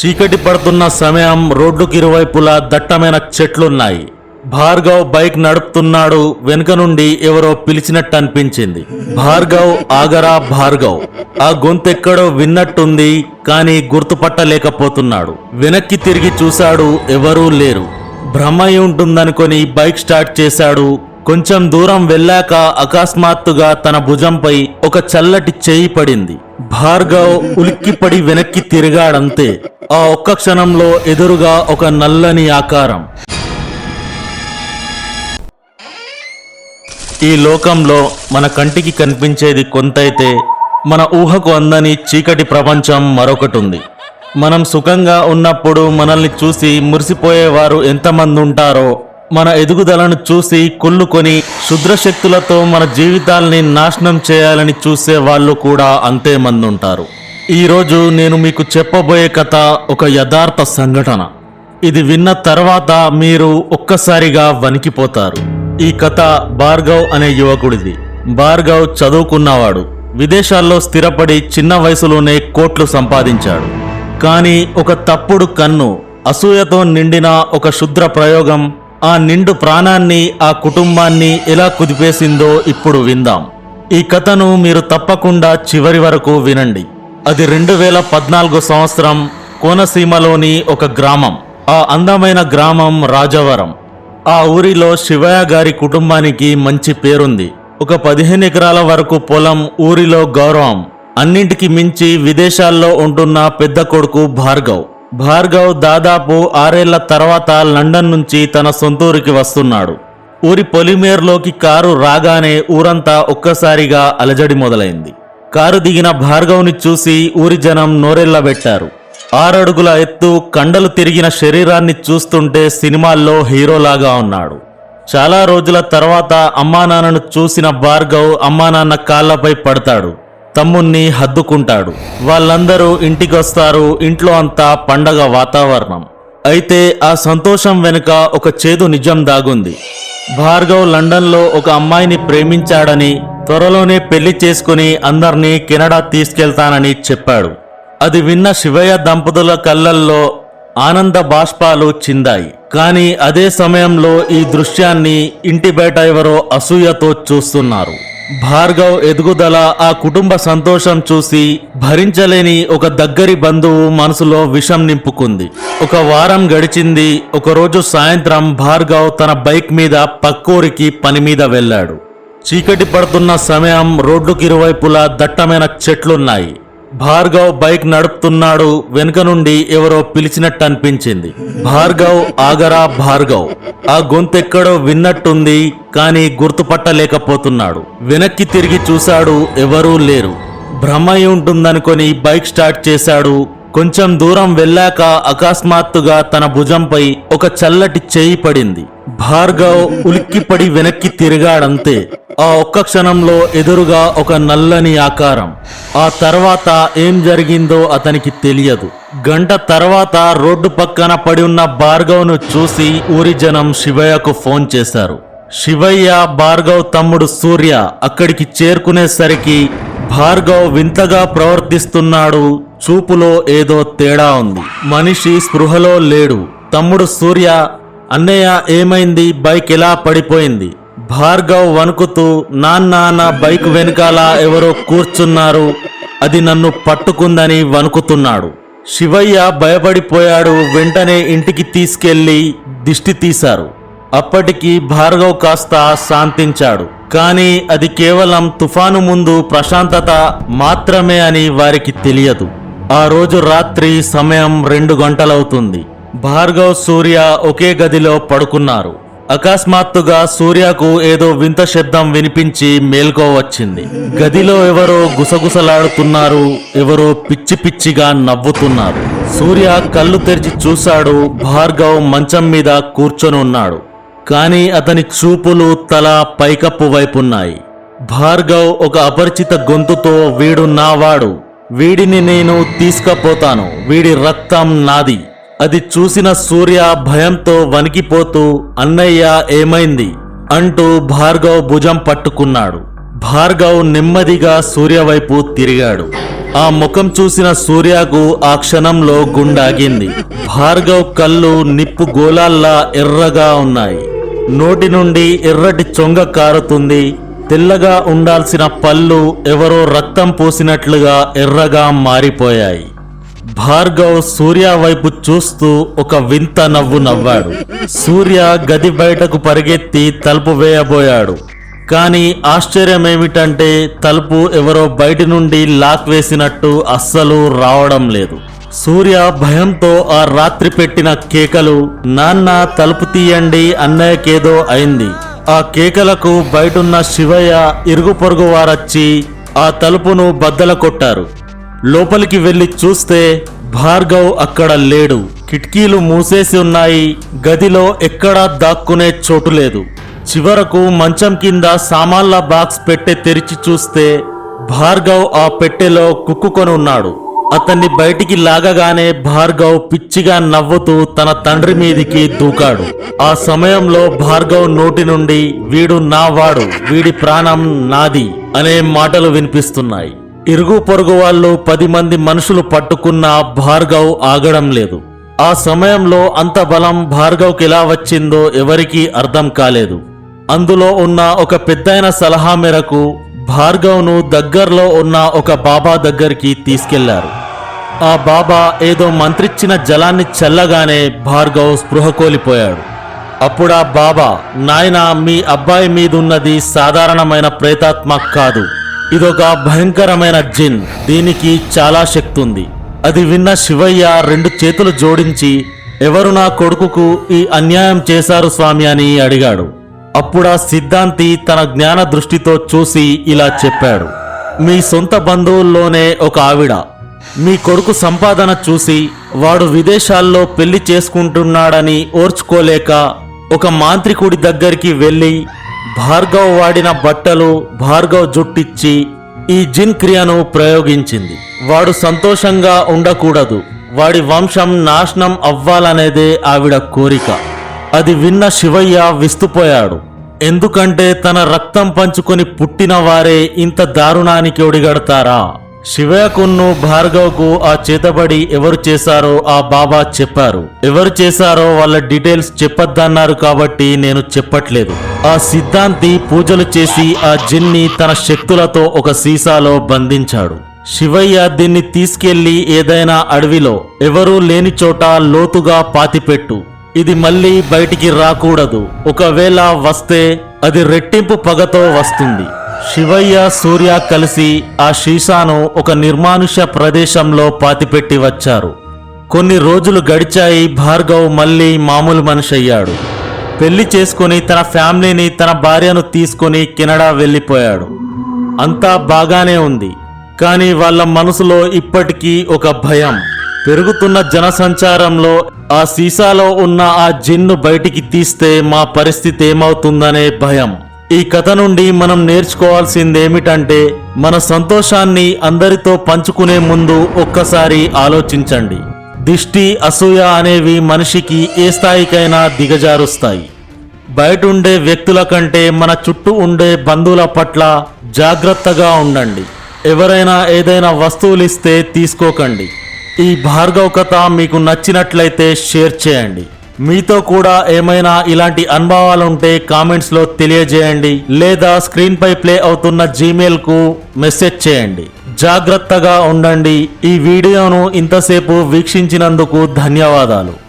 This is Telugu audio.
చీకటి పడుతున్న సమయం రోడ్డుకి ఇరువైపులా దట్టమైన చెట్లున్నాయి. భార్గవ్ బైక్ నడుపుతున్నాడు వెనుక నుండి ఎవరో పిలిచినట్టు అనిపించింది భార్గవ్ ఆగరా భార్గవ్. ఆ గొంతెక్కడో విన్నట్టుంది కానీ గుర్తుపట్టలేకపోతున్నాడు. వెనక్కి తిరిగి చూశాడు ఎవరూ లేరు. భ్రమ ఉంటుందనుకొని బైక్ స్టార్ట్ చేశాడు. కొంచెం దూరం వెళ్ళాక అకస్మాత్తుగా తన భుజంపై ఒక చల్లటి చేయి పడింది. భార్గవ్ ఉలిక్కిపడి వెనక్కి తిరిగాడంతే. ఆ ఒక్క క్షణంలో ఎదురుగా ఒక నల్లని ఆకారం. ఈ లోకంలో మన కంటికి కనిపించేది కొంతైతే మన ఊహకు అందని చీకటి ప్రపంచం మరొకటి ఉంది మనం సుఖంగా ఉన్నప్పుడు మనల్ని చూసి మురిసిపోయేవారు ఎంతమంది ఉంటారో మన ఎదుగుదలను చూసి కుళ్ళుకొని శుద్రశక్తులతో మన జీవితాల్ని నాశనం చేయాలని చూసే వాళ్ళు కూడా అంతే మంది ఉంటారు. ఈరోజు నేను మీకు చెప్పబోయే కథ ఒక యథార్థ సంఘటన. ఇది విన్న తర్వాత మీరు ఒక్కసారిగా వణికిపోతారు. ఈ కథ భార్గవ్ అనే యువకుడిది. భార్గవ్ చదువుకున్నవాడు. విదేశాల్లో స్థిరపడి చిన్న వయసులోనే కోట్లు సంపాదించాడు. కానీ ఒక తప్పుడు కన్ను అసూయతో నిండిన ఒక శుద్ర ప్రయోగం ఆ నిండు ప్రాణాన్ని ఆ కుటుంబాన్ని ఎలా కుదిపేసిందో ఇప్పుడు విందాం. ఈ కథను మీరు తప్పకుండా చివరి వరకు వినండి. అది రెండు వేల పద్నాలుగు సంవత్సరం కోనసీమలోని ఒక గ్రామం. ఆ అందమైన గ్రామం రాజవరం. ఆ ఊరిలో శివయ్య గారి కుటుంబానికి మంచి పేరుంది. ఒక పదిహేను ఎకరాల వరకు పొలం ఊరిలో గౌరవం. అన్నింటికి మించి విదేశాల్లో ఉంటున్న పెద్ద కొడుకు భార్గవ్. భార్గవ్ దాదాపు ఆరేళ్ళ తర్వాత లండన్ నుంచి తన సొంతూరికి వస్తున్నాడు. ఊరి పొలిమేర్లోకి కారు రాగానే ఊరంతా ఒక్కసారిగా అలజడి మొదలైంది. కారు దిగిన భార్గవ్ని చూసి ఊరి జనం నోరెళ్ళబెట్టారు ఆరడుగుల ఎత్తు కండలు తిరిగిన శరీరాన్ని చూస్తుంటే సినిమాల్లో హీరోలాగా ఉన్నాడు. చాలా రోజుల తర్వాత అమ్మానాన్నను చూసిన భార్గవ్ అమ్మానాన్న కాళ్ళపై కాళ్ళపై పడతాడు. తమ్ముణ్ణి హద్దుకుంటాడు. వాళ్ళందరూ ఇంటికొస్తారు ఇంట్లో అంతా పండగ వాతావరణం. అయితే ఆ సంతోషం వెనుక ఒక చేదు నిజం దాగుంది. భార్గవ్ లండన్లో ఒక అమ్మాయిని ప్రేమించాడని త్వరలోనే పెళ్ళి చేసుకుని అందరినీ కెనడా తీసుకెళ్తానని చెప్పాడు. అది విన్న శివయ్య దంపతుల కళ్ళల్లో ఆనంద బాష్పాలు చిందాయి. కానీ అదే సమయంలో ఈ దృశ్యాన్ని ఇంటి బయట ఎవరో అసూయతో చూస్తున్నారు. భార్గవ్ ఎదుగుదల ఆ కుటుంబ సంతోషం చూసి భరించలేని ఒక దగ్గరి బంధువు మనసులో విషం నింపుకుంది. ఒక వారం గడిచింది ఒకరోజు సాయంత్రం భార్గవ్ తన బైక్ మీద పక్కూరికి పని మీద వెళ్ళాడు. చీకటి పడుతున్న సమయం రోడ్డుకి ఇరువైపులా దట్టమైన చెట్లున్నాయి. భార్గవ్ బైక్ నడుపుతున్నాడు వెనుక నుండి ఎవరో పిలిచినట్టు అనిపించింది భార్గవ్ ఆగరా భార్గవ్. ఆ గొంతెక్కడో విన్నట్టుంది కానీ గుర్తుపట్టలేకపోతున్నాడు. వెనక్కి తిరిగి చూశాడు ఎవరూ లేరు. భ్రమై ఉంటుందనుకొని బైక్ స్టార్ట్ చేశాడు. కొంచెం దూరం వెళ్ళాక అకస్మాత్తుగా తన భుజంపై ఒక చల్లటి చేయి పడింది. భార్గవ్ ఉలిక్కిపడి వెనక్కి తిరిగాడంతే. ఆ ఒక్క క్షణంలో ఎదురుగా ఒక నల్లని ఆకారం. ఆ తర్వాత ఏం జరిగిందో అతనికి తెలియదు. గంట తర్వాత రోడ్డు పక్కన పడి ఉన్న భార్గవ్ను చూసి ఊరి జనం శివయ్యకు ఫోన్ చేశారు. శివయ్య భార్గవ్ తమ్ముడు సూర్య అక్కడికి చేరుకునేసరికి భార్గవ్ వింతగా ప్రవర్తిస్తున్నాడు. చూపులో ఏదో తేడా ఉంది. మనిషి స్పృహలో లేడు. తమ్ముడు సూర్య అన్నయ్య ఏమైంది? బైక్ ఎలా పడిపోయింది? భార్గవ్ వణుకుతూ నాన్న నా బైక్ వెనకాల ఎవరో కూర్చున్నారు. అది నన్ను పట్టుకుందని వణుకుతున్నాడు. శివయ్య భయపడిపోయాడు. వెంటనే ఇంటికి తీసుకెళ్ళి దిష్టి తీశారు. అప్పటికి భార్గవ్ కాస్త శాంతించాడు. కానీ అది కేవలం తుఫాను ముందు ప్రశాంతత మాత్రమే అని వారికి తెలియదు. ఆ రోజు రాత్రి సమయం రెండు గంటలవుతుంది. భార్గవ్ సూర్య ఒకే గదిలో పడుకున్నారు. అకస్మాత్తుగా సూర్యకు ఏదో వింత శబ్దం వినిపించి మేల్కోవచ్చింది గదిలో ఎవరో గుసగుసలాడుతున్నారు ఎవరో పిచ్చి పిచ్చిగా నవ్వుతున్నారు. సూర్య కళ్ళు తెరిచి చూశాడు భార్గవ్ మంచం మీద కూర్చొని ఉన్నాడు. కానీ అతని చూపులు తల పైకప్పు వైపున్నాయి. భార్గవ్ ఒక అపరిచిత గొంతుతో వీడు నావాడు. వీడిని నేను తీసుకపోతాను. వీడి రక్తం నాది. అది చూసిన సూర్య భయంతో వణికిపోతూ అన్నయ్య ఏమైంది? అంటూ భార్గవ్ భుజం పట్టుకున్నాడు. భార్గవ్ నెమ్మదిగా సూర్య వైపు తిరిగాడు. ఆ ముఖం చూసిన సూర్యకు ఆ క్షణంలో గుండాగింది. భార్గవ్ కళ్ళు నిప్పు గోళాల్లా ఎర్రగా ఉన్నాయి. నోటి నుండి ఎర్రటి చొంగ కారుతుంది. తెల్లగా ఉండాల్సిన పళ్ళు ఎవరో రక్తం పోసినట్లుగా ఎర్రగా మారిపోయాయి. భార్గవ్ సూర్య వైపు చూస్తూ ఒక వింత నవ్వు నవ్వాడు. సూర్య గది బయటకు పరిగెత్తి తలుపు వేయబోయాడు. కానీ ఆశ్చర్యం ఏమిటంటే తలుపు ఎవరో బయటి నుండి లాక్ వేసినట్టు అస్సలు రావడం లేదు. సూర్య భయంతో ఆ రాత్రి పెట్టిన కేకలు నాన్న తలుపు తీయండి అన్నయ్యకేదో అయింది. ఆ కేకలకు బయటున్న శివయ్య ఇరుగు పొరుగు వారొచ్చి ఆ తలుపును బద్దల కొట్టారు. లోపలికి వెళ్ళి చూస్తే భార్గవ్ అక్కడ లేడు. కిటికీలు మూసేసి ఉన్నాయి. గదిలో ఎక్కడా దాక్కునే చోటు లేదు. చివరకు మంచం కింద సామాన్ల బాక్స్ పెట్టె తెరిచి చూస్తే భార్గవ్ ఆ పెట్టెలో కుక్కుకొని ఉన్నాడు. అతన్ని బయటికి లాగగానే భార్గవ్ పిచ్చిగా నవ్వుతూ తన తండ్రి మీదికి దూకాడు. ఆ సమయంలో భార్గవ్ నోటి నుండి వీడు నా వాడు వీడి ప్రాణం నాది అనే మాటలు వినిపిస్తున్నాయి. ఇరుగు పొరుగు వాళ్ళు పది మంది మనుషులు పట్టుకున్న భార్గవ్ ఆగడం లేదు. ఆ సమయంలో అంత బలం భార్గవ్కి ఎలా వచ్చిందో ఎవరికీ అర్థం కాలేదు. అందులో ఉన్న ఒక పెద్దయిన సలహా మేరకు భార్గవ్ను దగ్గరలో ఉన్న ఒక బాబా దగ్గరికి తీసుకెళ్ళారు. ఆ బాబా ఏదో మంత్రిచ్చిన జలాన్ని చల్లగానే భార్గవ్ స్పృహ కోల్పోయాడు. బాబా నాయన మీ అబ్బాయి మీదున్నది సాధారణమైన ప్రేతాత్మ కాదు. ఇదొక భయంకరమైన జిన్. దీనికి చాలా శక్తి ఉంది అది విన్న శివయ్య రెండు చేతులు జోడించి ఎవరు నా కొడుకుకు ఈ అన్యాయం చేశారు స్వామి అని అడిగాడు. అప్పుడా సిద్ధాంతి తన జ్ఞాన దృష్టితో చూసి ఇలా చెప్పాడు. మీ సొంత బంధువుల్లోనే ఒక ఆవిడ. మీ కొడుకు సంపాదన చూసి వాడు విదేశాల్లో పెళ్ళి చేసుకుంటున్నాడని ఓర్చుకోలేక ఒక మాంత్రికుడి దగ్గరికి వెళ్ళి భార్గవ్ వాడిన బట్టలు భార్గవ్ జుట్టిచ్చి ఈ జిన్ క్రియను ప్రయోగించింది. వాడు సంతోషంగా ఉండకూడదు. వాడి వంశం నాశనం అవ్వాలనేదే ఆవిడ కోరిక. అది విన్న శివయ్య విస్తుపోయాడు. ఎందుకంటే తన రక్తం పంచుకొని పుట్టిన వారే ఇంత దారుణానికి ఒడిగడతారా? శివకున్ను భార్గవ్కు ఆ చేతబడి ఎవరు చేశారో ఆ బాబా చెప్పారు. ఎవరు చేశారో వాళ్ళ డీటెయిల్స్ చెప్పొద్దన్నారు కాబట్టి నేను చెప్పట్లేదు. ఆ సిద్ధాంతి పూజలు చేసి ఆ జిన్ని తన శక్తులతో ఒక సీసాలో బంధించాడు. శివయ్య దీన్ని తీసుకెళ్ళి ఏదైనా అడవిలో ఎవరూ లేని చోట లోతుగా పాతిపెట్టు. ఇది మళ్ళీ బయటికి రాకూడదు. ఒకవేళ వస్తే అది రెట్టింపు పగతో వస్తుంది. శివయ్య సూర్య కలిసి ఆ సీసాను ఒక నిర్మానుష్య ప్రదేశంలో పాతిపెట్టి వచ్చారు. కొన్ని రోజులు గడిచాయి భార్గవ్ మళ్ళీ మామూలు మనిషి అయ్యాడు పెళ్ళి చేసుకుని తన ఫ్యామిలీని తన భార్యను తీసుకుని కెనడా వెళ్ళిపోయాడు. అంతా బాగానే ఉంది కానీ వాళ్ళ మనసులో ఇప్పటికీ ఒక భయం. పెరుగుతున్న జనసంచారంలో ఆ సీసాలో ఉన్న ఆ జిన్ను బయటికి తీస్తే మా పరిస్థితి ఏమవుతుందనే భయం. ఈ కథ నుండి మనం నేర్చుకోవాల్సిందేమిటంటే మన సంతోషాన్ని అందరితో పంచుకునే ముందు ఒక్కసారి ఆలోచించండి. దిష్టి అసూయ అనేవి మనిషికి ఏ స్థాయికైనా దిగజారుస్తాయి. బయట ఉండే వ్యక్తుల కంటే మన చుట్టూ ఉండే బంధువుల పట్ల జాగ్రత్తగా ఉండండి. ఎవరైనా ఏదైనా వస్తువులు ఇస్తే తీసుకోకండి. ఈ భార్గవ కథ మీకు నచ్చినట్లయితే షేర్ చేయండి. మీతో కూడా ఏమైనా ఇలాంటి అనుభవాలు ఉంటే కామెంట్స్లో తెలియజేయండి. లేదా స్క్రీన్ పై ప్లే అవుతున్న జీమెయిల్కు మెసేజ్ చేయండి. జాగ్రత్తగా ఉండండి. ఈ వీడియోను ఇంతసేపు వీక్షించినందుకు ధన్యవాదాలు.